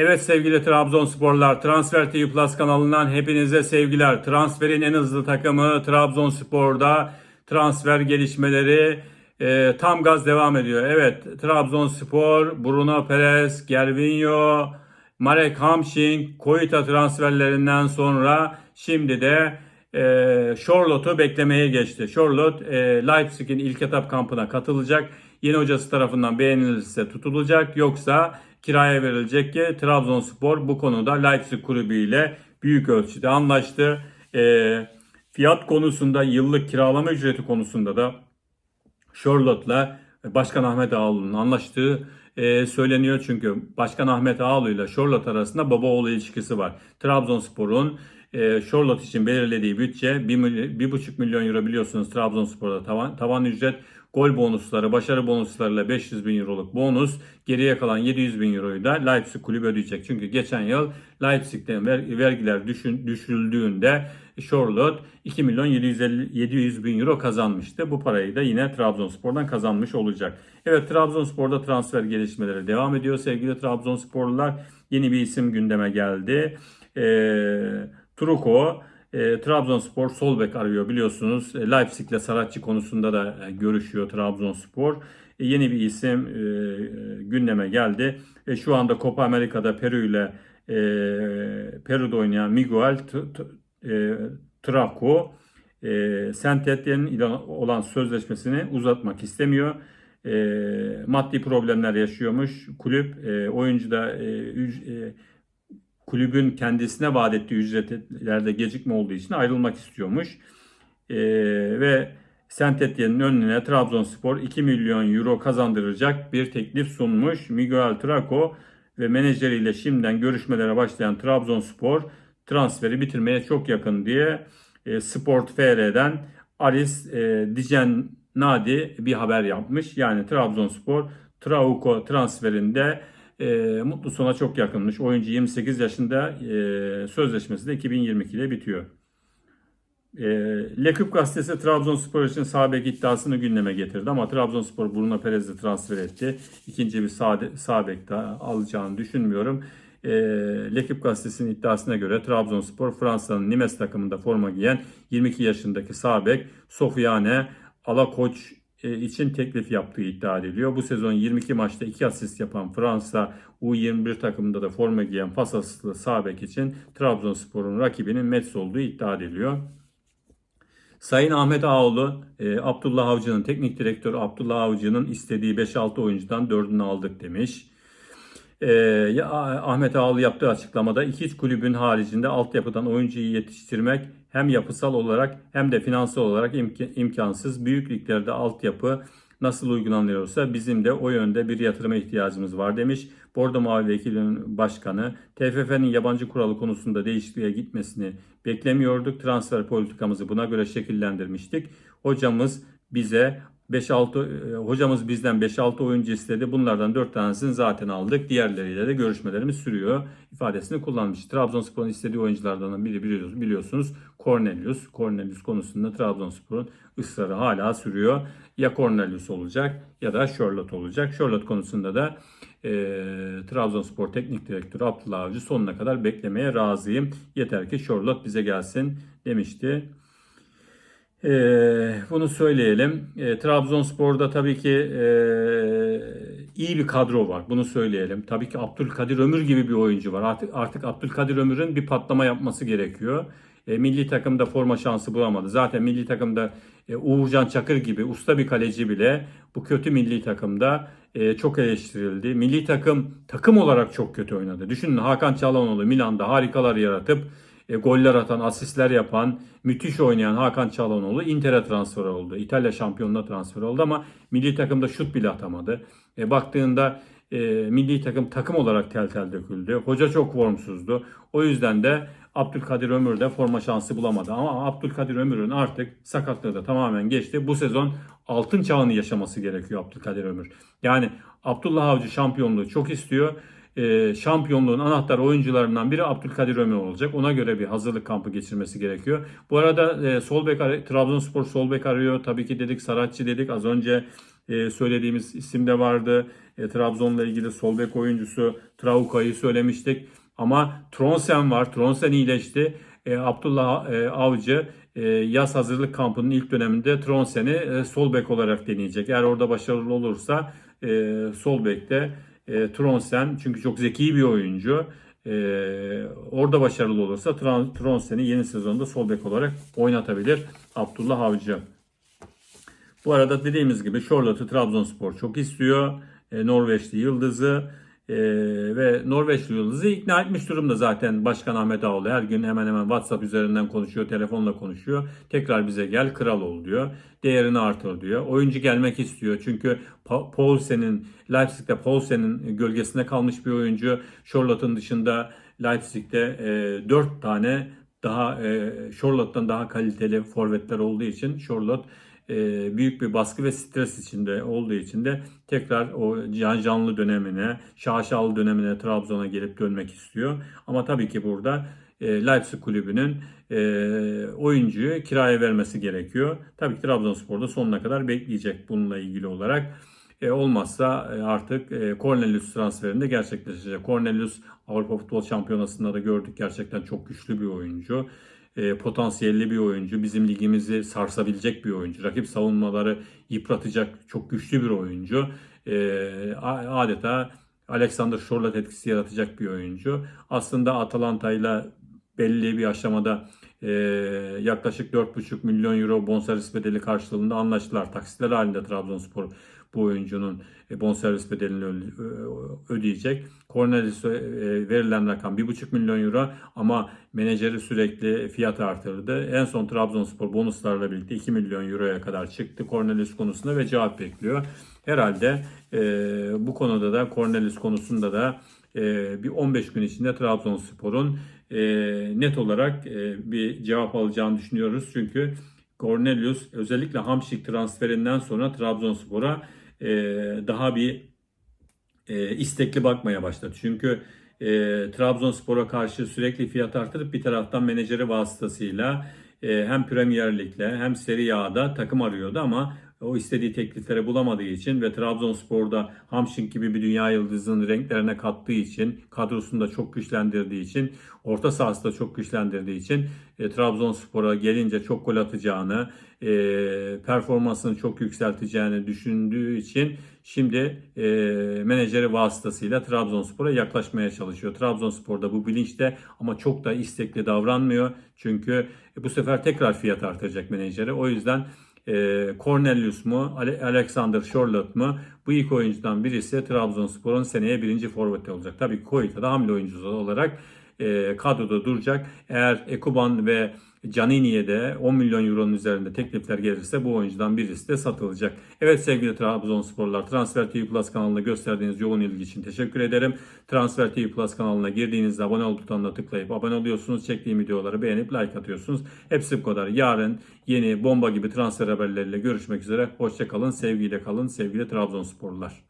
Evet sevgili Trabzonsporlar, Transfer TV Plus kanalından hepinize sevgiler. Transferin en hızlı takımı Trabzonspor'da transfer gelişmeleri e, tam gaz devam ediyor. Evet Trabzonspor, Bruno Perez, Gervinho, Marek Hamšík, Koita transferlerinden sonra şimdi de e, Charlotte'u beklemeye geçti. Charlotte e, Leipzig'in ilk etap kampına katılacak. Yeni hocası tarafından beğenilirse tutulacak. Yoksa kiraya verilecek ki Trabzonspor bu konuda Leipzig kulübüyle büyük ölçüde anlaştı. E, fiyat konusunda yıllık kiralama ücreti konusunda da Charlotte'la Başkan Ahmet Ağaoğlu'nun anlaştığı e, söyleniyor. Çünkü Başkan Ahmet Ağaoğlu ile Charlotte arasında baba oğlu ilişkisi var. Trabzonspor'un e, Charlotte için belirlediği bütçe 1,5 milyon euro biliyorsunuz Trabzonspor'da tavan, tavan ücret. Gol bonusları, başarı bonuslarıyla 500 bin euroluk bonus. Geriye kalan 700 bin euroyu da Leipzig kulübü ödeyecek. Çünkü geçen yıl Leipzig'ten ver, vergiler düşün, düşürüldüğünde Charlotte 2 milyon 750, 700 bin euro kazanmıştı. Bu parayı da yine Trabzonspor'dan kazanmış olacak. Evet Trabzonspor'da transfer gelişmeleri devam ediyor. Sevgili Trabzonsporlular yeni bir isim gündeme geldi. Eee Truko e, Trabzonspor sol bek arıyor biliyorsunuz. E, Leipzig ile Saratçı konusunda da e, görüşüyor Trabzonspor. E, yeni bir isim e, gündeme geldi. E, şu anda Copa Amerika'da Peru ile e, Peru'da oynayan Miguel e, Traco e, Saint olan sözleşmesini uzatmak istemiyor. E, maddi problemler yaşıyormuş. Kulüp e, oyuncu da e, e, kulübün kendisine vaat ettiği ücretlerde gecikme olduğu için ayrılmak istiyormuş. E, ve Saint Etienne'in önüne Trabzonspor 2 milyon euro kazandıracak bir teklif sunmuş. Miguel Traco ve menajeriyle şimdiden görüşmelere başlayan Trabzonspor transferi bitirmeye çok yakın diye e, Sport FR'den Aris e, Dijen Nadi bir haber yapmış. Yani Trabzonspor Trauco transferinde e, mutlu sona çok yakınmış. Oyuncu 28 yaşında e, sözleşmesi de 2022'de bitiyor. E, Leküp gazetesi Trabzonspor için sağ bek iddiasını gündeme getirdi ama Trabzonspor Bruno Perez'i transfer etti. İkinci bir sağ, bek alacağını düşünmüyorum. E, Leküp gazetesinin iddiasına göre Trabzonspor Fransa'nın Nimes takımında forma giyen 22 yaşındaki sağ bek Sofiane Alakoç için teklif yaptığı iddia ediliyor. Bu sezon 22 maçta 2 asist yapan Fransa U21 takımında da forma giyen Fasaslı sağ bek için Trabzonspor'un rakibinin Metz olduğu iddia ediliyor. Sayın Ahmet Ağoğlu, e, Abdullah Avcı'nın teknik direktörü Abdullah Avcı'nın istediği 5-6 oyuncudan 4'ünü aldık demiş. E, ya, Ahmet Ağoğlu yaptığı açıklamada iki kulübün haricinde altyapıdan oyuncuyu yetiştirmek hem yapısal olarak hem de finansal olarak imk- imkansız. Büyük liglerde altyapı nasıl uygulanıyorsa bizim de o yönde bir yatırıma ihtiyacımız var demiş. Bordo Mavi Vekilinin Başkanı TFF'nin yabancı kuralı konusunda değişikliğe gitmesini beklemiyorduk. Transfer politikamızı buna göre şekillendirmiştik. Hocamız bize 5-6 hocamız bizden 5-6 oyuncu istedi. Bunlardan 4 tanesini zaten aldık. Diğerleriyle de görüşmelerimiz sürüyor ifadesini kullanmış. Trabzonspor'un istediği oyunculardan biri biliyorsunuz Cornelius. Cornelius konusunda Trabzonspor'un ısrarı hala sürüyor. Ya Cornelius olacak ya da Charlotte olacak. Charlotte konusunda da e, Trabzonspor Teknik Direktörü Abdullah Avcı sonuna kadar beklemeye razıyım. Yeter ki Charlotte bize gelsin demişti. Ee, bunu söyleyelim. Ee, Trabzonspor'da tabii ki e, iyi bir kadro var. Bunu söyleyelim. Tabii ki Abdülkadir Ömür gibi bir oyuncu var. Artık artık Abdülkadir Ömür'ün bir patlama yapması gerekiyor. E, milli takımda forma şansı bulamadı. Zaten milli takımda e, Uğurcan Çakır gibi usta bir kaleci bile bu kötü milli takımda e, çok eleştirildi. Milli takım takım olarak çok kötü oynadı. Düşünün Hakan Çalhanoğlu Milan'da harikalar yaratıp e, goller atan, asistler yapan, müthiş oynayan Hakan Çalhanoğlu Inter'e transfer oldu. İtalya şampiyonluğuna transfer oldu ama milli takımda şut bile atamadı. E, baktığında e, milli takım takım olarak tel tel döküldü. Hoca çok formsuzdu. O yüzden de Abdülkadir Ömür de forma şansı bulamadı. Ama Abdülkadir Ömür'ün artık sakatlığı da tamamen geçti. Bu sezon altın çağını yaşaması gerekiyor Abdülkadir Ömür. Yani Abdullah Avcı şampiyonluğu çok istiyor e, şampiyonluğun anahtar oyuncularından biri Abdülkadir Ömür olacak. Ona göre bir hazırlık kampı geçirmesi gerekiyor. Bu arada e, sol bek Trabzonspor sol bek arıyor. Tabii ki dedik Saratçı dedik. Az önce e, söylediğimiz isim de vardı. E, Trabzon'la ilgili sol bek oyuncusu Trauka'yı söylemiştik. Ama Tronsen var. Tronsen iyileşti. E, Abdullah e, Avcı e, yaz hazırlık kampının ilk döneminde Tronsen'i e, sol bek olarak deneyecek. Eğer orada başarılı olursa e, sol bekte e, Tronsen çünkü çok zeki bir oyuncu. E, orada başarılı olursa Tron- Tronsen'i yeni sezonda sol bek olarak oynatabilir Abdullah Avcı. Bu arada dediğimiz gibi Charlotte'ı Trabzonspor çok istiyor. E, Norveçli Yıldız'ı e, ve Norveçli Yıldız'ı ikna etmiş durumda zaten Başkan Ahmet Ağoğlu. Her gün hemen hemen WhatsApp üzerinden konuşuyor, telefonla konuşuyor. Tekrar bize gel kral ol diyor. Değerini artır diyor. Oyuncu gelmek istiyor. Çünkü Pa- Poulsen'in, Leipzig'te Poulsen'in gölgesinde kalmış bir oyuncu. Charlotte'ın dışında Leipzig'te e, 4 tane daha e, Charlotte'dan daha kaliteli forvetler olduğu için Charlotte büyük bir baskı ve stres içinde olduğu için de tekrar o can canlı dönemine, şaşalı dönemine Trabzon'a gelip dönmek istiyor. Ama tabii ki burada e, Leipzig kulübünün e, oyuncuyu kiraya vermesi gerekiyor. Tabii ki Trabzonspor'da sonuna kadar bekleyecek bununla ilgili olarak. E, olmazsa e, artık e, Cornelius transferinde gerçekleşecek. Cornelius Avrupa Futbol Şampiyonası'nda da gördük gerçekten çok güçlü bir oyuncu. E, potansiyelli bir oyuncu. Bizim ligimizi sarsabilecek bir oyuncu. Rakip savunmaları yıpratacak çok güçlü bir oyuncu. E, adeta Alexander Charlotte etkisi yaratacak bir oyuncu. Aslında Atalanta ile belli bir aşamada e, yaklaşık 4,5 milyon euro bonservis bedeli karşılığında anlaştılar. Taksitler halinde Trabzonspor bu oyuncunun e, bonservis bedelini ödeyecek. Cornelius'a e, verilen rakam 1,5 milyon euro ama menajeri sürekli fiyat artırdı. En son Trabzonspor bonuslarla birlikte 2 milyon euroya kadar çıktı Cornelius konusunda ve cevap bekliyor. Herhalde e, bu konuda da Cornelius konusunda da e, bir 15 gün içinde Trabzonspor'un e, net olarak e, bir cevap alacağını düşünüyoruz. Çünkü Cornelius özellikle Hamşik transferinden sonra Trabzonspor'a e, daha bir e, istekli bakmaya başladı. Çünkü e, Trabzonspor'a karşı sürekli fiyat artırıp bir taraftan menajeri vasıtasıyla e, hem Premier Lig'le hem Serie A'da takım arıyordu ama o istediği teklifleri bulamadığı için ve Trabzonspor'da Hamşik gibi bir dünya yıldızının renklerine kattığı için, kadrosunu da çok güçlendirdiği için, orta sahası da çok güçlendirdiği için e, Trabzonspor'a gelince çok gol atacağını, e, performansını çok yükselteceğini düşündüğü için şimdi e, menajeri vasıtasıyla Trabzonspor'a yaklaşmaya çalışıyor. Trabzonspor'da bu bilinçte ama çok da istekli davranmıyor. Çünkü bu sefer tekrar fiyat artıracak menajeri. O yüzden Cornelius mu, Ale- Alexander Charlotte mu bu ilk oyuncudan birisi Trabzonspor'un seneye birinci forveti olacak. Tabii Koyta da hamle oyuncusu olarak e, kadroda duracak. Eğer Ekuban ve Canini'ye de 10 milyon euronun üzerinde teklifler gelirse bu oyuncudan birisi de satılacak. Evet sevgili Trabzonsporlar Transfer TV Plus kanalına gösterdiğiniz yoğun ilgi için teşekkür ederim. Transfer TV Plus kanalına girdiğinizde abone ol butonuna tıklayıp abone oluyorsunuz. Çektiğim videoları beğenip like atıyorsunuz. Hepsi bu kadar. Yarın yeni bomba gibi transfer haberleriyle görüşmek üzere. Hoşçakalın, sevgiyle kalın sevgili Trabzonsporlular.